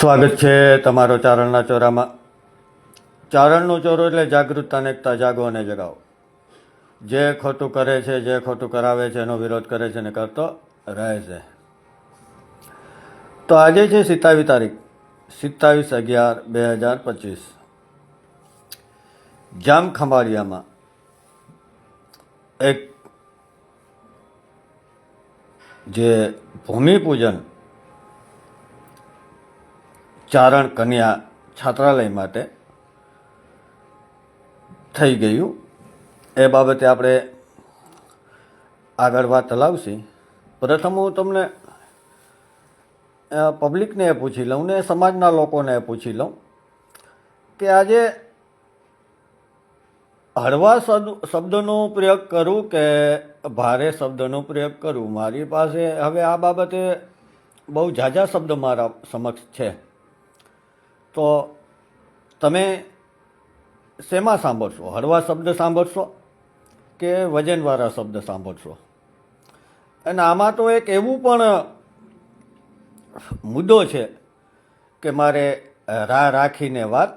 સ્વાગત છે તમારો ચારણના ચોરામાં. ચારણનો ચોરો એટલે જાગૃતતાને એકતા, જાગો અને જગાવો. જે ખોટું કરે છે, જે ખોટું કરાવે છે, એનો વિરોધ કરે છે ને કરતો રહે છે. તો આજે છે સિત્તાવીસ તારીખ, સિત્તાવીસ અગિયાર બે હજાર પચીસ. જામ ખંભાળિયામાં એક જે ભૂમિપૂજન ચારણ કન્યા છાત્રાલય માટે થઈ ગયું. એ બાબતે આપણે આગળ વાત ચલાવશી. પ્રથમ હું તમને પબ્લિકને એ પૂછી લઉં ને સમાજના લોકોને એ પૂછી લઉં કે આજે હળવા શબ્દનો પ્રયોગ કરું કે ભારે શબ્દનો પ્રયોગ કરું? મારી પાસે હવે આ બાબતે બહુ ઝાઝા શબ્દ મારા સમક્ષ છે. તો તમે શેમાં સાંભળશો? હળવા શબ્દ સાંભળશો કે વજનવાળા શબ્દ સાંભળશો? અને આમાં તો એક એવું પણ મુદ્દો છે કે મારે રાહ રાખીને વાત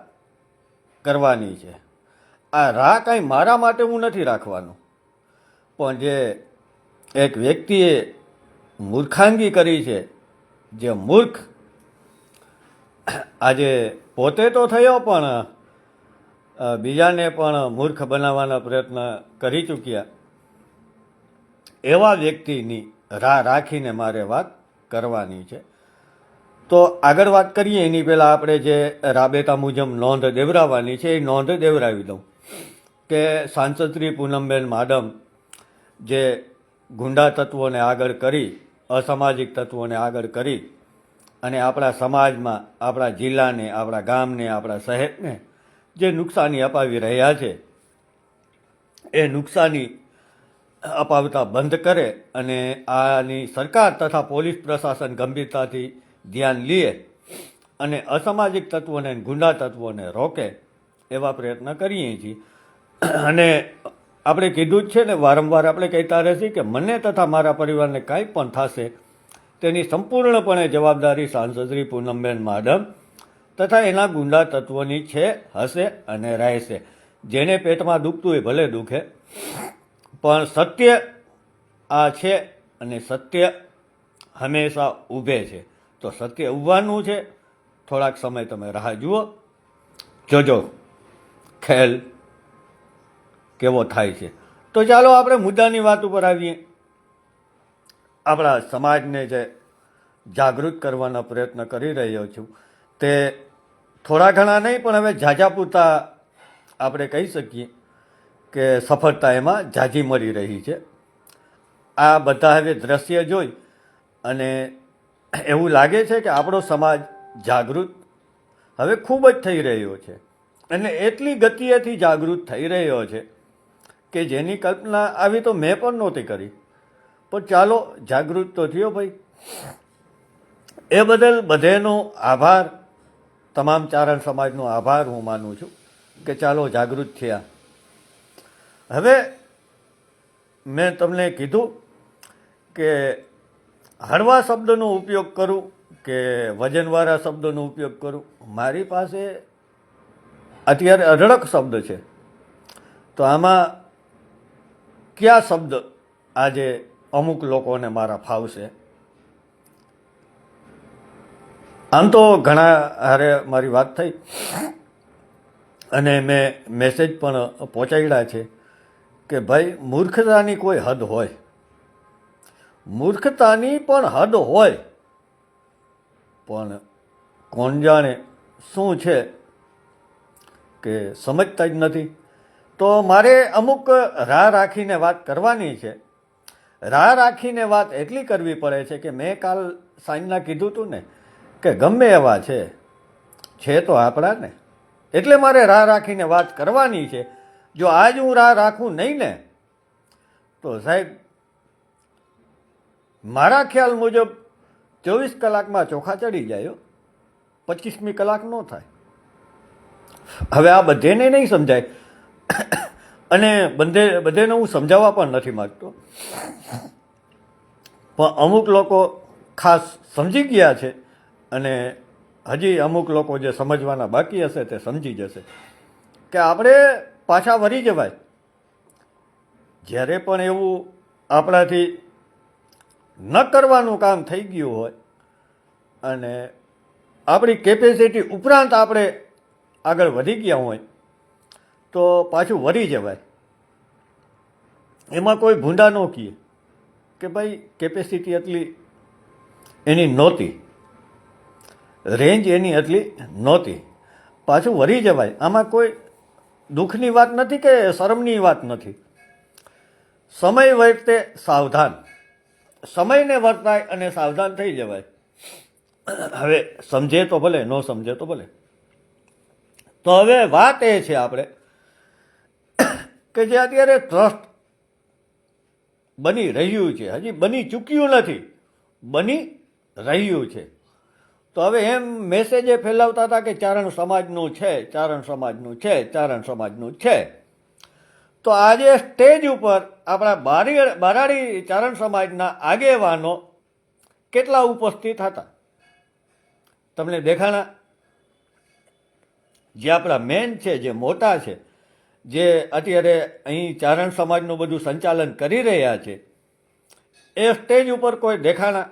કરવાની છે. આ રાહ કાંઈ મારા માટે હું નથી રાખવાનું. પણ જે એક વ્યક્તિએ મૂર્ખાંગી કરી છે, જે મૂર્ખ આજે પોતે તો થયો પણ બીજાને પણ મૂર્ખ બનાવવાના પ્રયત્ન કરી ચૂક્યા. એવા વ્યક્તિની રાહ રાખીને મારે વાત કરવાની છે. તો આગળ વાત કરીએ, એની પહેલાં આપણે જે રાબેતા મુજબ નોંધ દેવરાવવાની છે, એ નોંધ દેવરાવી દઉં કે સાંસદશ્રી પૂનમબેન માડમ જે ગુંડા તત્વોને આગળ કરી, અસામાજિક તત્વોને આગળ કરી અને આપણા સમાજમાં, આપણા જિલ્લાને, આપણા ગામને, આપણા શહેરને જે નુકસાની અપાવી રહ્યા છે, એ નુકસાની અપાવતા બંધ કરે અને આની સરકાર તથા પોલીસ પ્રશાસન ગંભીરતાથી ધ્યાન લે અને અસામાજિક તત્વોને ગુંડા તત્વોને રોકે એવા પ્રયત્ન કરીએ છીએ. અને આપણે કીધું જ છે ને, વારંવાર આપણે કહેતા રહેશે કે મને તથા મારા પરિવારને કાંઈ પણ થશે તેની સંપૂર્ણપણે જવાબદારી સાંસદશ્રી પૂનમબેન માડમ તથા એના ગુંડા તત્વોની છે, હશે અને રહેશે. જેને પેટમાં દુખતું હોય ભલે દુખે, પણ સત્ય આ છે અને સત્ય હંમેશા ઊભે છે. તો સત્ય ઉભવાનું છે. થોડાક સમય તમે રાહ જુઓ. જોજો ખેલ કેવો થાય છે. તો ચાલો આપણે મુદ્દાની વાત ઉપર આવીએ. આપણા સમાજને જે જાગૃત કરવાના પ્રયત્ન કરી રહ્યો છું, તે થોડા ઘણા નહીં, પણ હવે ઝાઝા પૂરતા આપણે કહી શકીએ કે સફળતા એમાં ઝાઝી મળી રહી છે. આ બધા હવે દ્રશ્ય જોઈ અને એવું લાગે છે કે આપણો સમાજ જાગૃત હવે ખૂબ જ થઈ રહ્યો છે. અને એટલી ગતિએથી જાગૃત થઈ રહ્યો છે કે જેની કલ્પના આવી તો મેં પણ નહોતી કરી. પણ ચાલો જાગૃત તો થયો ભાઈ. એ બદલ બધેનો આભાર, તમામ ચારણ સમાજનો આભાર હું માનું છું કે ચાલો જાગૃત થયા. હવે મેં તમને કીધું કે હળવા શબ્દનો ઉપયોગ કરું કે વજનવાળા શબ્દનો ઉપયોગ કરું. મારી પાસે અત્યારે અઢળક શબ્દ છે. તો આમાં કયા શબ્દ આજે અમુક લોકોને મારા ફાવશે આમ તો ઘણા હારે મારી વાત થઈ અને મેં મેસેજ પણ પહોંચાડ્યા છે કે ભાઈ મૂર્ખતાની કોઈ હદ હોય. મૂર્ખતાની પણ હદ હોય. પણ કોણ જાણે શું છે કે સમજતા જ નથી. તો મારે અમુક રાહ રાખીને વાત કરવાની છે. રાહ રાખીને વાત એટલી કરવી પડે છે કે મેં કાલ સાંજના કીધું હતું ને કે ગમે એવા છે છે તો આપણા ને એટલે મારે રાહ રાખીને વાત કરવાની છે. જો આજ હું રાહ રાખું નહીં ને, તો સાહેબ, મારા ખ્યાલ મુજબ ચોવીસ કલાકમાં ચોખા ચડી જાય પચીસમી કલાક ન થાય. હવે આ બધેને નહીં સમજાય. અને બંધે બધેને હું સમજાવવા પણ નથી માગતો. પણ અમુક લોકો ખાસ સમજી ગયા છે અને હજી અમુક લોકો જે સમજવાના બાકી હશે તે સમજી જશે. કે આપણે પાછા વળી જવાય. જ્યારે પણ એવું આપણાથી ન કરવાનું કામ થઈ ગયું હોય અને આપણી કેપેસિટી ઉપરાંત આપણે આગળ વધી ગયા હોય તો પાછું વરી જવાય. એમાં કોઈ ભૂંડા ન કીએ કે ભાઈ કેપેસિટી એટલી એની નહોતી. રેન્જ એની એટલી નહોતી. પાછું વળી જવાય. આમાં કોઈ દુઃખની વાત નથી કે શરમની વાત નથી. સમય વર્તે સાવધાન. સમયને વર્તાય અને સાવધાન થઈ જવાય. હવે સમજે તો ભલે, ન સમજે તો ભલે. તો હવે વાત એ છે આપણે કે જે અત્યારે ટ્રસ્ટ બની રહ્યું છે. હજી બની ચૂક્યું નથી. બની રહ્યું છે. તો હવે એમ મેસેજે ફેલાવતા હતા કે ચારણ સમાજનું છે, ચારણ સમાજનું છે, ચારણ સમાજનું છે. તો આજે સ્ટેજ ઉપર આપણા બારી બારાડી ચારણ સમાજના આગેવાનો કેટલા ઉપસ્થિત હતા? તમને દેખાણા? જે આપણા મેન છે, જે મોટા છે જે અત્યારે અહીં ચારણ સમાજનું બધું સંચાલન કરી રહ્યા છે, એ સ્ટેજ ઉપર કોઈ દેખાણા.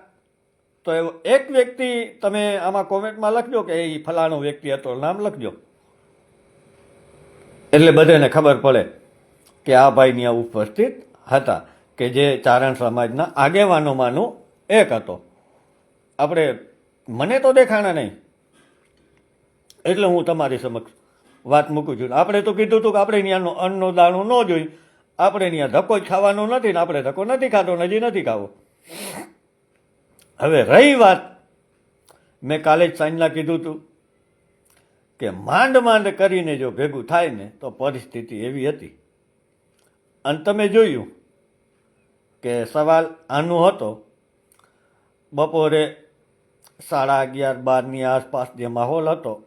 તો એ એક વ્યક્તિ તમે આમાં કોમેન્ટમાં લખજો કે એ ફલાણો વ્યક્તિ હતો, નામ લખજો. એટલે બધાને ખબર પડે કે આ ભાઈ ત્યાં ઉપસ્થિત હતા, કે જે ચારણ સમાજના આગેવાનોમાંનો એક હતો. આપણે, મને તો દેખાણા નહીં. એટલે હું તમારી સમક્ષ વાત મૂકું છું. આપણે તો કીધું હતું કે આપણે ત્યાંનો અન્નનો દાણું ન જોઈ. આપણે ત્યાં ધક્કો જ ખાવાનો નથી ને આપણે ધક્કો નથી ખાતો નજી નથી ખાવો. હવે રહી વાત. મેં કાલે જ સાંજના કીધું હતું કે માંડ માંડ કરીને જો ભેગું થાય ને તો પરિસ્થિતિ એવી હતી. અને તમે જોયું કે સવાલ આનો હતો. બપોરે સાડા અગિયાર બારની આસપાસ જે માહોલ હતો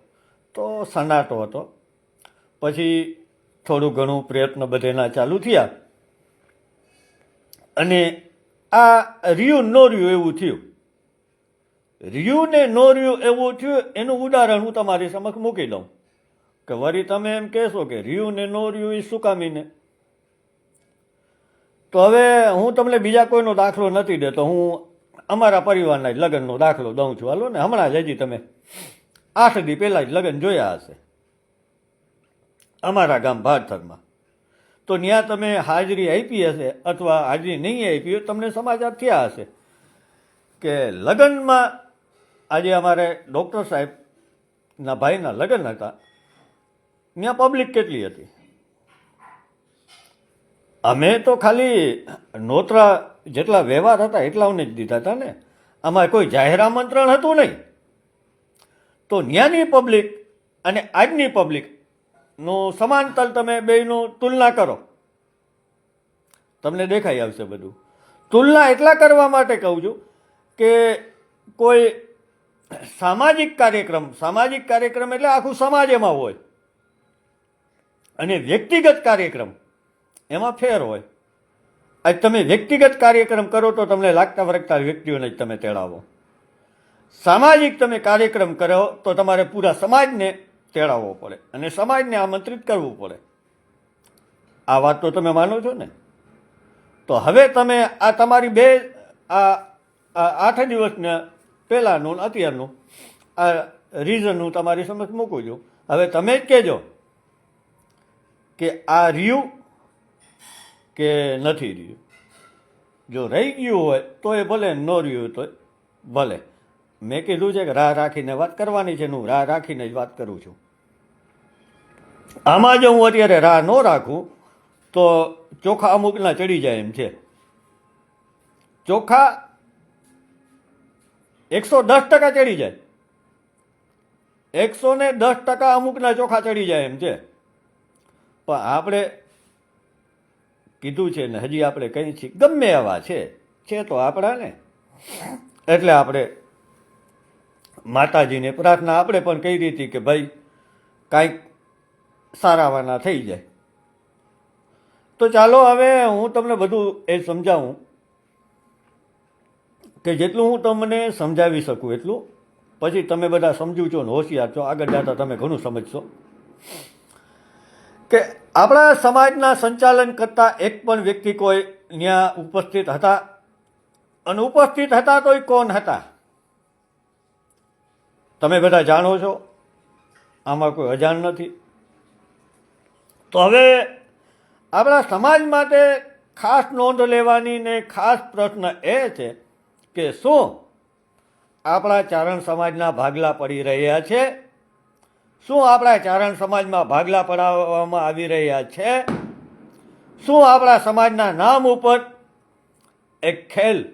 તો સન્નાટો હતો. પછી થોડું ઘણું પ્રયત્ન બધેના ચાલુ થયા. અને આ રિયું નો રહ્યું એવું થયું. રિયું ને નો રહ્યું એવું થયું, એનું ઉદાહરણ હું તમારી સમક્ષ મૂકી દઉં. કે વળી તમે એમ કહેશો કે રિયું ને નો રહ્યું એ શું કામીને તો હવે હું તમને બીજા કોઈનો દાખલો નથી દેતો, હું અમારા પરિવારના જ લગ્નનો દાખલો દઉં છું. હાલો ને, હમણાં જ હજી તમે આઠ દી પહેલાં જ લગ્ન જોયા હશે. અમારા ગામ ભાટથરમાં તો ત્યાં તમે હાજરી આપી હશે અથવા હાજરી નહીં આપી હોય તમને સમાચાર થયા હશે કે લગ્નમાં આજે અમારે ડૉક્ટર સાહેબના ભાઈના લગ્ન હતા. ત્યાં પબ્લિક કેટલી હતી? અમે તો ખાલી નોતરા જેટલા વ્યવહાર હતા એટલાઓને જ દીધા હતા ને. આમાં કોઈ જાહેર આમંત્રણ હતું નહીં. તો ત્યાંની પબ્લિક અને આજની પબ્લિક નું સમાંતર તમે બેયનું તુલના કરો. તમને દેખાઈ આવશે બધું. તુલના એટલા કરવા માટે કહું છું કે કોઈ સામાજિક કાર્યક્રમ સામાજિક કાર્યક્રમ એટલે આખું સમાજ એમાં હોય. અને વ્યક્તિગત કાર્યક્રમ એમાં ફેર હોય. આજ તમે વ્યક્તિગત કાર્યક્રમ કરો તો તમને લાગતા વળગતા વ્યક્તિઓને જ તમે તેડાવો. સામાજિક તમે કાર્યક્રમ કરો તો તમારે પૂરા સમાજને તેડાવવો પડે અને સમાજને આમંત્રિત કરવું પડે. આ વાત તો તમે માનો છો ને? તો હવે તમે આ તમારી બે, આ આઠ દિવસના પહેલાંનું અત્યારનું, આ રીઝન હું તમારી સમક્ષ મૂકું છું. હવે તમે જ કહેજો કે આ રહ્યું કે નથી રહ્યું. જો રહી ગયું હોય તો એ ભલે ન રહ્યું તો ભલે. મેં કીધું છે કે રાહ રાખીને વાત કરવાની છે, હું રાહ રાખીને જ વાત કરું છું. આમાં જો હું અત્યારે રાહ ન રાખું, તો ચોખા અમુકના ચડી જાય એમ છે. ચોખા એકસો દસ ટકા ચડી જાય. એકસો ને દસ ટકા અમુકના ચોખા ચડી જાય એમ છે. પણ આપણે કીધું છે ને હજી આપણે કંઈ છીએ, ગમે એવા છે છે તો આપણા ને એટલે આપણે માતાજીને પ્રાર્થના આપણે પણ કહી હતી કે ભાઈ કાંઈક સારાવાના થઈ જાય. તો ચાલો હવે હું તમને બધું એ સમજાવું કે જેટલું હું તમને સમજાવી શકું એટલું. પછી તમે બધા સમજુ છો ને હોશિયાર છો, આગળ જતા તમે ઘણું સમજશો. કે આપણા સમાજના સંચાલન કરતા એક પણ વ્યક્તિ કોઈ ત્યાં ઉપસ્થિત હતા? અને ઉપસ્થિત હતા તો એ કોણ હતા? તમે બધા જાણો છો? આમાં કોઈ અજાણ નથી. તો હવે આપણા સમાજ માટે ખાસ નોંધ લેવાની ને ખાસ પ્રશ્ન એ છે કે શું આપણા ચારણ સમાજના ભાગલા પડી રહ્યા છે? શું આપણા ચારણ સમાજમાં ભાગલા પડાવવામાં આવી રહ્યા છે? શું આપણા સમાજના નામ ઉપર એક ખેલ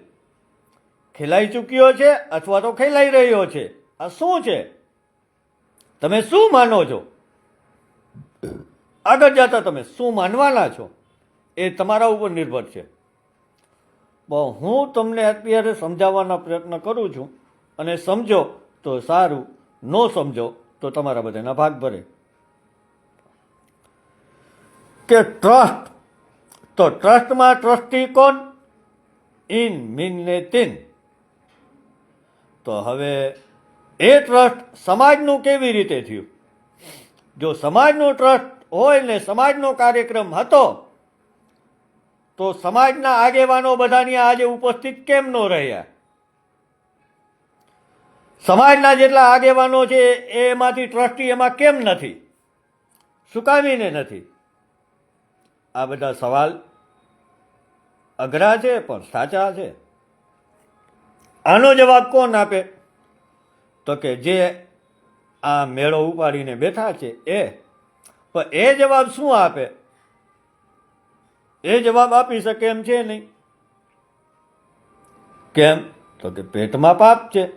ખેલાઈ ચૂક્યો છે અથવા તો ખેલાઈ રહ્યો છે? આ શું છે? તમે શું માનો છો? આગળ જતા તમે શું માનવાના છો? એ તમારા ઉપર નિર્ભર છે. હું તમને અત્યારે સમજાવવાના પ્રયત્ન કરું છું અને સમજો તો સારું, ન સમજો તો તમારા બધાના ભાગ ભરે. કે ટ્રસ્ટ તો ટ્રસ્ટમાં ટ્રસ્ટી કોણ? ઇન, મીન ને તીન. તો હવે એ ટ્રસ્ટ સમાજનું કેવી રીતે થયું? જો સમાજનું ટ્રસ્ટ હોય ને સમાજનો કાર્યક્રમ હતો, તો સમાજના આગેવાનો બધાની આજે ઉપસ્થિત કેમ ન રહ્યા? સમાજના જેટલા આગેવાનો છે એમાંથી ટ્રસ્ટી એમાં કેમ નથી? સુકાવીને નથી? આ બધા સવાલ અઘરા છે, પણ સાચા છે. આનો જવાબ કોણ આપે? તો કે જે આ મેળો ઉપાડીને બેઠા છે એ, પણ એ જવાબ શું આપે? એ જવાબ આપી શકે એમ છે નહીં. કેમ? તો કે પેટમાં પાપ છે.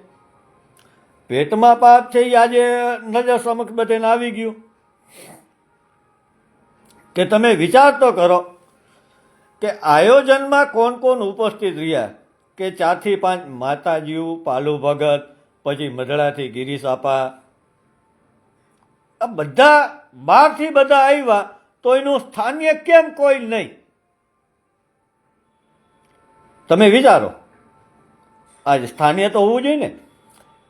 પેટમાં પાપ છે એ આજે નજર સમક્ષ બધાને આવી ગયું. કે તમે વિચાર તો કરો કે આયોજનમાં કોણ કોણ ઉપસ્થિત રહ્યા? કે ચારથી પાંચ માતાજીઓ, પાલુ ભગત પછી મધડાથી ગિરીશ આપા. આ બધા બહારથી બધા આવ્યા તો એનું સ્થાનિય કેમ કોઈ નહીં? તમે વિચારો, આજ સ્થાનિય તો હોવું જોઈએ ને,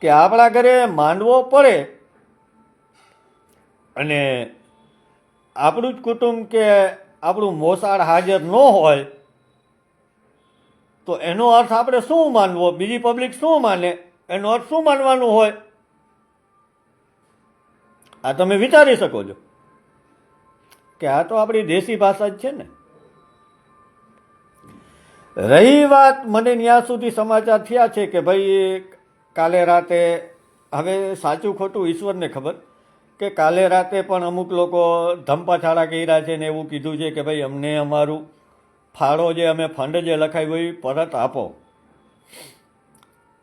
કે આપણા ઘરે માંડવો પડે અને આપણું જ કુટુંબ કે આપણું મોસાળ હાજર ન હોય, તો એનો અર્થ આપણે શું માનવો? બીજી પબ્લિક શું માને? એનો અર્થ શું માનવાનું હોય? આ તમે વિચારી શકો છો કે આ તો આપણી દેશી ભાષા જ છે ને. રહી વાત મને ત્યાં સુધી સમાચાર થયા છે કે ભાઈ કાલે રાતે, હવે સાચું ખોટું ઈશ્વરને ખબર કે કાલે રાતે પણ અમુક લોકો ધમપાછાડા કર્યા છે ને એવું કીધું છે કે ભાઈ અમને અમારું ફાળો જે અમે ફંડ જે લખાવ્યું એ પરત આપો.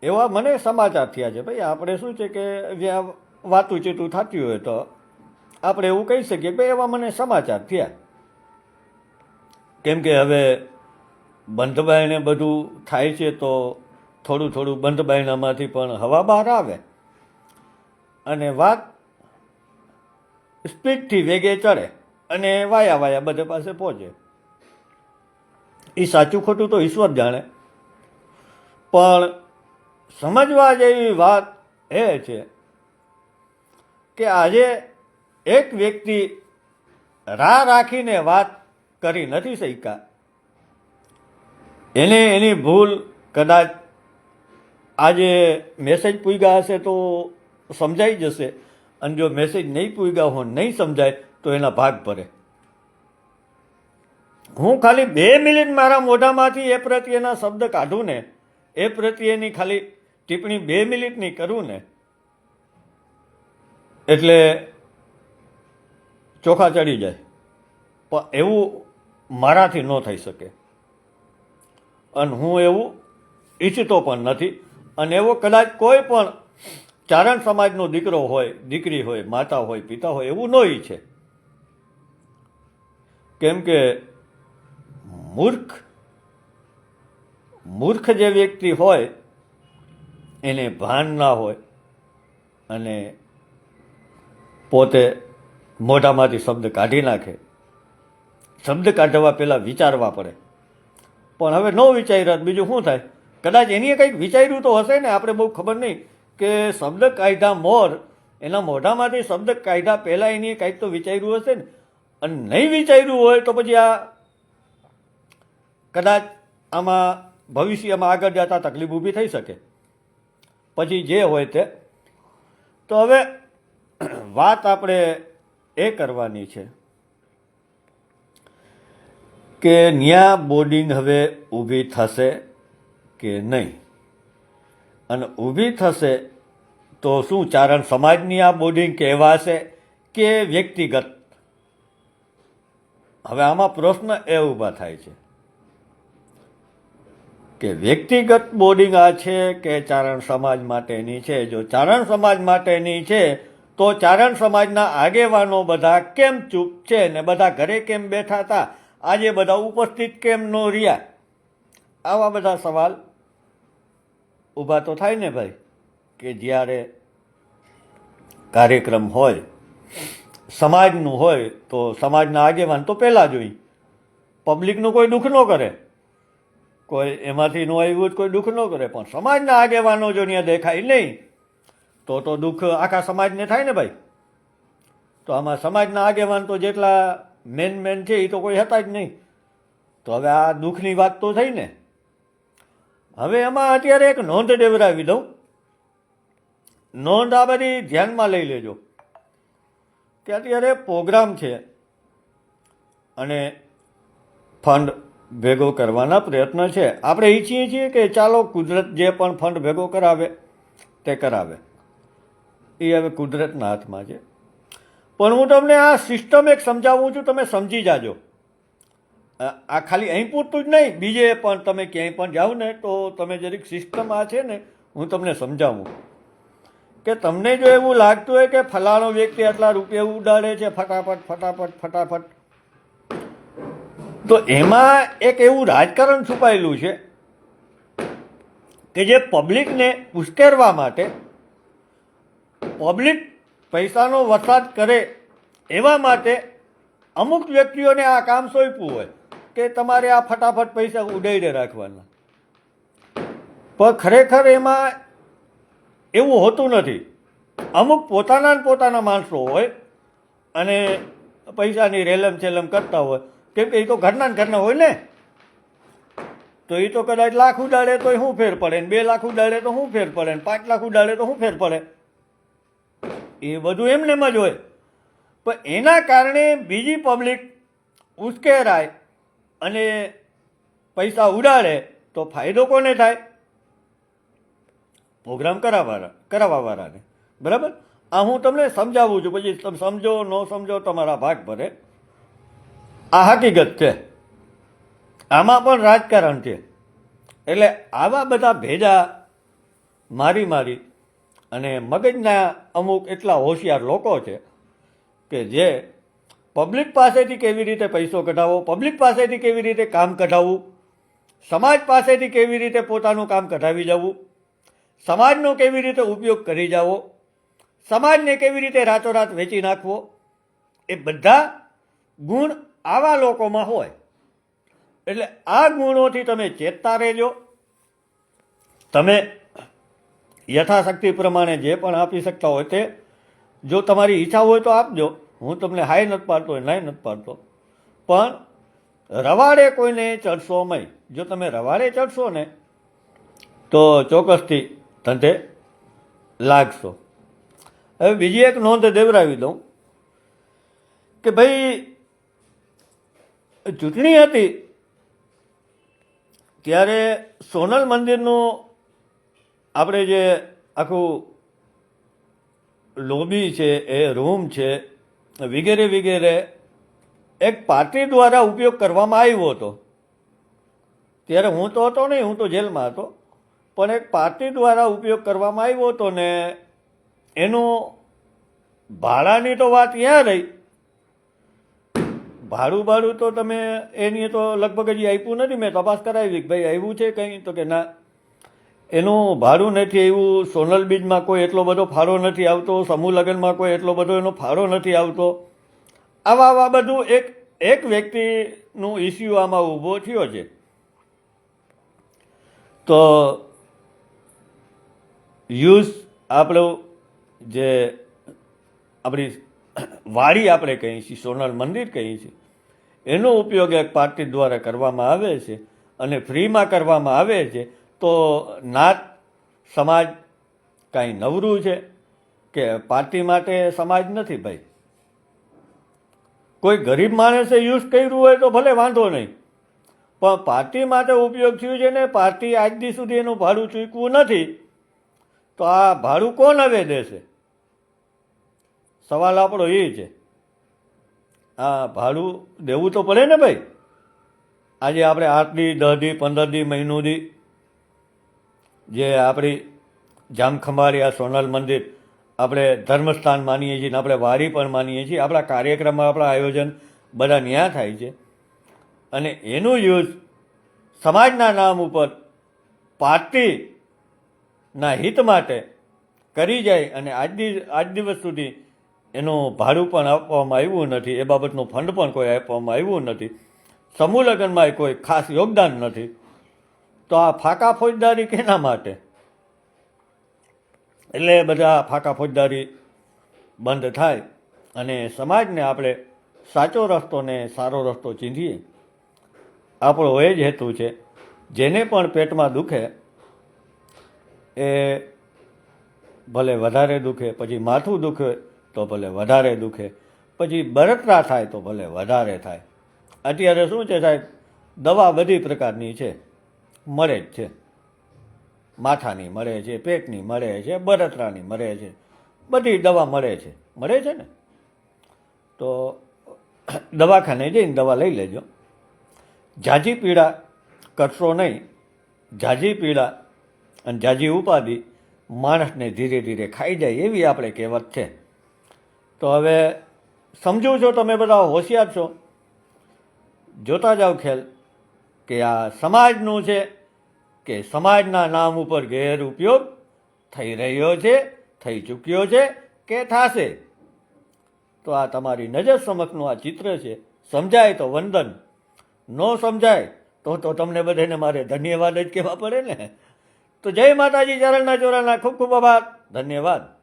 એવા મને સમાચાર થયા છે. ભાઈ, આપણે શું છે કે જ્યાં વાતું ચીતું થતી હોય તો આપણે એવું કહી શકીએ કે એવા મને સમાચાર થયા. કેમ કે હવે બંધબાઈને બધું થાય છે તો થોડું થોડું બંધબાયણામાંથી પણ હવા બહાર આવે. અને વાત સ્પીડથી વેગે ચડે અને વાયા વાયા બધે પાસે પહોંચે. એ સાચું ખોટું તો ઈશ્વર જાણે. પણ સમજવા જેવી વાત એ છે કે આજે એક વ્યક્તિ રાહ રાખીને વાત કરી નથી શક્યા. એને એની ભૂલ કદાચ આજે મેસેજ પૂગ્યા હશે તો સમજાઈ જશે. અને જો મેસેજ નહીં પૂગ્યા હોય, નહીં સમજાય, તો એના ભાગ ભરે. હું ખાલી બે મિનિટ મારા મોઢામાંથી એ પ્રત્યેના શબ્દ કાઢું ને, એ પ્રત્યેની ખાલી ટિપ્પણી બે મિનિટની કરું ને, એટલે ચોખા ચડી જાય. પણ એવું મારાથી ન થઈ શકે. અને હું એવું ઈચ્છતો પણ નથી. અને એવો કદાચ કોઈ પણ ચારણ સમાજનો દીકરો હોય, દીકરી હોય, માતા હોય, પિતા હોય, એવું ન ઈચ્છે. કેમ કે મૂર્ખ મૂર્ખ જે વ્યક્તિ હોય એને ભાન ના હોય અને પોતે મોઢામાંથી શબ્દ કાઢી નાખે. શબ્દ કાઢવા પહેલાં વિચારવા પડે. પણ હવે ન વિચાર્યા બીજું શું થાય? કદાચ એની કંઈક વિચાર્યું તો હશે ને, આપણે બહુ ખબર નહીં કે શબ્દ કાઢ્યા મોર, એના મોઢામાંથી શબ્દ કાઢ્યા પહેલાં એની કાંઈક તો વિચાર્યું હશે ને. અને નહીં વિચાર્યું હોય તો પછી આ કદાચ આમાં ભવિષ્યમાં આગળ જતા તકલીફ ઊભી થઈ શકે. પછી જે હોય તે. તો હવે વાત આપણે એ કરવાની છે કે ન્યા બોર્ડિંગ હવે ઊભી થશે કે નહીં? અને ઊભી થશે તો શું ચારણ સમાજની આ બોર્ડિંગ કહેવાશે કે વ્યક્તિગત? હવે આમાં પ્રશ્ન એ ઊભા થાય છે. કે વ્યક્તિગત બોર્ડિંગ આ છે કે ચારણ સમાજ માટેની છે? જો ચારણ સમાજ માટેની છે, તો ચારણ સમાજના આગેવાનો બધા કેમ ચૂપ છે ને બધા ઘરે કેમ બેઠા હતા? આજે બધા ઉપસ્થિત કેમ ન રહ્યા? આવા બધા સવાલ ઊભા તો થાય ને ભાઈ, કે જ્યારે કાર્યક્રમ હોય, સમાજનું હોય, તો સમાજના આગેવાન તો પહેલાં જોઈ પબ્લિકનું કોઈ દુઃખ ન કરે. કોઈ એમાંથી ન આવ્યું કોઈ દુઃખ ન કરે, પણ સમાજના આગેવાનો જો ત્યાં દેખાય નહીં, તો તો દુઃખ આખા સમાજને થાય ને ભાઈ. તો આમાં સમાજના આગેવાન તો જેટલા મેન મેન છે એ તો કોઈ હતા જ નહીં. તો હવે આ દુઃખની વાત તો થઈ ને. હવે એમાં અત્યારે એક નોંધ દેવરાવી દઉં. નોંધ આ બધી ધ્યાનમાં લઈ લેજો. કે અત્યારે પ્રોગ્રામ છે અને ફંડ ભેગો કરવાના પ્રયત્ન છે. આપણે ઈચ્છીએ છીએ કે ચાલો કુદરત જે પણ ફંડ ભેગો કરાવે, તે કરાવે. એ હવે કુદરતના હાથમાં છે. પણ હું તમને આ સિસ્ટમ એક સમજાવું છું, તમે સમજી જાજો. આ ખાલી અહીં પૂરતું જ નહીં, બીજે પણ તમે ક્યાંય પણ જાઓ ને, તો તમે જરીક સિસ્ટમ આ છે ને, હું તમને સમજાવું. કે તમને જો એવું લાગતું હોય કે ફલાણો વ્યક્તિ આટલા રૂપિયા ઉડાડે છે, ફટાફટ ફટાફટ ફટાફટ તો એમાં એક એવું રાજકારણ છુપાયેલું છે કે જે પબ્લિકને ઉશ્કેરવા માટે પબ્લિક પૈસાનો વરસાદ કરે એવા માટે અમુક વ્યક્તિઓને આ કામ સોંપ્યું હોય કે તમારે આ ફટાફટ પૈસા ઉડાઈને રાખવાના. પણ ખરેખર એમાં એવું હોતું નથી. અમુક પોતાના પોતાના માણસો હોય અને પૈસાની રેલમ છેલમ કરતા હોય કેમ કે એ તો ઘરના ઘરના હોય ને? તો એ તો કદાચ લાખ ઉડાડે તો શું ફેર પડે ને બે લાખ ઉડાડે તો શું ફેર પડે પાંચ લાખ ઉડાડે તો શું ફેર પડે? એ બધું એમને એમ જ હોય. પણ એના કારણે બીજી પબ્લિક ઉશ્કેરાય અને પૈસા ઉડાડે તો ફાયદો કોને થાય? પ્રોગ્રામ કરાવવાના કરાવવાવાળાને. બરાબર? આ હું તમને સમજાવું છું. પછી તમે સમજો, ન સમજો, તમારા ભાગ ભરે. આ હકીકત છે. આમાં પણ રાજકારણ છે. એટલે આવા બધા ભેજા મારી મારી અને મગજના અમુક એટલા હોશિયાર લોકો છે કે જે પબ્લિક પાસેથી કેવી રીતે પૈસો કઢાવવો પબ્લિક પાસેથી કેવી રીતે કામ કઢાવવું સમાજ પાસેથી કેવી રીતે પોતાનું કામ કઢાવી જવું, સમાજનો કેવી રીતે ઉપયોગ કરી જાવો, સમાજને કેવી રીતે રાતોરાત વેચી નાખવો, એ બધા ગુણ આવા લોકોમાં હોય, એટલે આ ગુણોથી તમે ચેતતા રહેજો. તમે યથાશક્તિ પ્રમાણે જે પણ આપી શકતા હોય તે, જો તમારી ઈચ્છા હોય તો આપજો. હું તમને હાય નથી પાડતો હોય નાય નથી પાડતો. પણ રવાડે કોઈને ચડશો નહીં જો તમે રવાડે ચડશો ને, તો ચોક્કસથી ધંધે લાગશો. હવે બીજી એક નોંધ દેવરાવી દઉં કે ભાઈ ચૂંટણી હતી, ત્યારે સોનલ મંદિરનું આપણે જે આખું લોબી છે, એ રૂમ છે, વગેરે વગેરે એક પાર્ટી દ્વારા ઉપયોગ કરવામાં આવ્યો હતો. ત્યારે હું તો હતો નહીં, હું તો જેલમાં હતો. પણ એક પાર્ટી દ્વારા ઉપયોગ કરવામાં આવ્યો હતો ને એનું ભાડાની તો વાત ત્યાં રહી. ભાડું ભાડું તો તમે એની તો લગભગ હજી આપ્યું નથી. મેં તપાસ કરાવી. કે ભાઈ આવ્યું છે કંઈ. તો કે ના, એનું ભાડું નથી આવ્યું. સોનલ બીજમાં કોઈ એટલો બધો ફાળો નથી આવતો. સમૂહ લગ્નમાં કોઈ એટલો બધો એનો ફાળો નથી આવતો. આવા આવા બધું એક એક વ્યક્તિનું ઇસ્યુ આમાં ઊભો થયો છે. તો યુઝ આપણું જે આપણી વાડી આપણે કહીએ છીએ સોનલ મંદિર કહીએ છીએ. એનો ઉપયોગ એક પાર્ટી દ્વારા કરવામાં આવે છે અને ફ્રીમાં કરવામાં આવે છે તો નાત સમાજ કાંઈ નવરું છે કે પાર્ટી માટે સમાજ નથી ભાઈ? કોઈ ગરીબ માણસે યુઝ કર્યું હોય તો ભલે વાંધો નહીં. પણ પાર્ટી માટે ઉપયોગ થયું છે ને પાર્ટી આજ દી સુધી એનું ભાડું ચૂકવું નથી, તો આ ભાડું કોણ હવે દેશે? સવાલ આપણો એ છે. આ ભાડું દેવું તો પડે ને ભાઈ? આજે આપણે આઠ દસ દી પંદર દી મહિનો જે આપણી જામખંભારી આ સોનલ મંદિર આપણે ધર્મસ્થાન માનીએ છીએ ને આપણે વારી પણ માનીએ છીએ. આપણા કાર્યક્રમમાં આપણા આયોજન બધા ન્યા થાય છે. અને એનું યુઝ સમાજના નામ ઉપર પાર્ટીના હિત માટે કરી જાય અને આજ આજ દિવસ સુધી એનું ભાડું પણ આપવામાં આવ્યું નથી, એ બાબતનું ફંડ પણ કોઈ આપવામાં આવ્યું નથી, સમૂહ લગ્નમાં કોઈ ખાસ યોગદાન નથી. તો આ ફાકા ફોજદારી કેના માટે? એટલે બધા ફાકા ફોજદારી બંધ થાય અને સમાજને આપણે સાચો રસ્તો ને સારો રસ્તો ચીંધીએ. આપણો એ જ હેતુ છે, જેને પણ પેટમાં દુખે, એ ભલે વધારે દુખે, પછી માથું દુખે તો ભલે વધારે દુખે. પછી બળતરા થાય તો ભલે વધારે થાય. અત્યારે શું છે સાહેબ? દવા બધી પ્રકારની છે. મળે જ છે. માથાની મળે છે, પેટની મળે છે બળતરાની મળે છે. બધી દવા મળે છે. મળે છે ને? તો દવાખાને જઈને દવા લઈ લેજો. જાજી પીડા કરશો નહીં. જાજી પીડા અને જાજી ઉપાધિ માણસને ધીરે ધીરે ખાઈ જાય એવી આપણે કહેવત છે. તો હવે સમજો છો તમે બધા હોશિયાર છો. જોતા જાઓ ખેલ કે આ સમાજનું છે કે સમાજના નામ ઉપર ગેરઉપયોગ થઈ રહ્યો છે, થઈ ચૂક્યો છે કે થશે? તો આ તમારી નજર સમક્ષનું આ ચિત્ર છે. સમજાય તો વંદન. ન સમજાય તો તો તમને બધાને મારે ધન્યવાદ જ કહેવા પડે ને. તો જય માતાજી, ચરણના ચોરાના ખૂબ ખૂબ આભાર. ધન્યવાદ.